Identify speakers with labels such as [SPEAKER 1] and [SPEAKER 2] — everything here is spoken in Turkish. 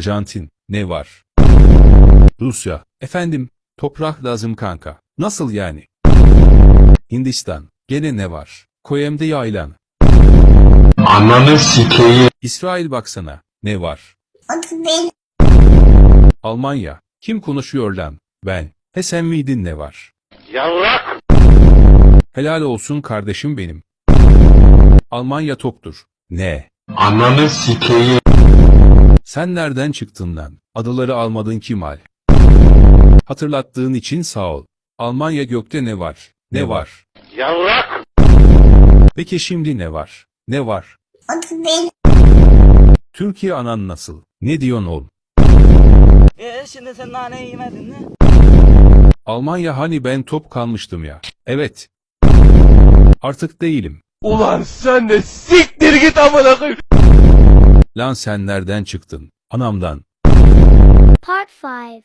[SPEAKER 1] Arjantin, ne var? Rusya, efendim, toprak lazım kanka. Nasıl yani? Hindistan, gene ne var? Koyemde yaylan.
[SPEAKER 2] Ananı sikeyim.
[SPEAKER 1] İsrail baksana, ne var?
[SPEAKER 3] 31,
[SPEAKER 1] Almanya, kim konuşuyor lan? Ben. He sen miydin ne var?
[SPEAKER 2] Yavrak.
[SPEAKER 1] Helal olsun kardeşim benim. Almanya toptur. Ne?
[SPEAKER 2] Ananı sikeyim.
[SPEAKER 1] Sen nereden çıktın lan? Adaları almadın Kimal. Hatırlattığın için sağ ol. Almanya gökte ne var? Ne var?
[SPEAKER 2] Yavrak.
[SPEAKER 1] Peki şimdi ne var? Ne var?
[SPEAKER 3] 31,
[SPEAKER 1] Türkiye anan nasıl? Ne diyorsun oğlum?
[SPEAKER 4] E şimdi sen naneyi yemedin mi?
[SPEAKER 1] Almanya hani ben top kalmıştım ya. Evet. Artık değilim.
[SPEAKER 5] Ulan sen de siktir git amına koyayım.
[SPEAKER 1] Lan sen nereden çıktın? Anamdan.
[SPEAKER 6] Part 5